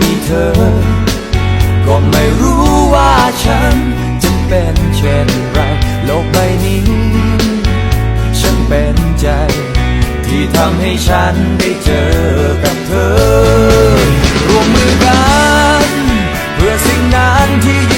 มีเธอ ก็ไม่รู้ว่าฉันจะเป็นเช่นไรโลกใบนี้ ฉันเป็นใจ ที่ทำให้ฉันได้เจอกับเธอ ร่วมมือกัน เพื่อสิ่งนั้นที่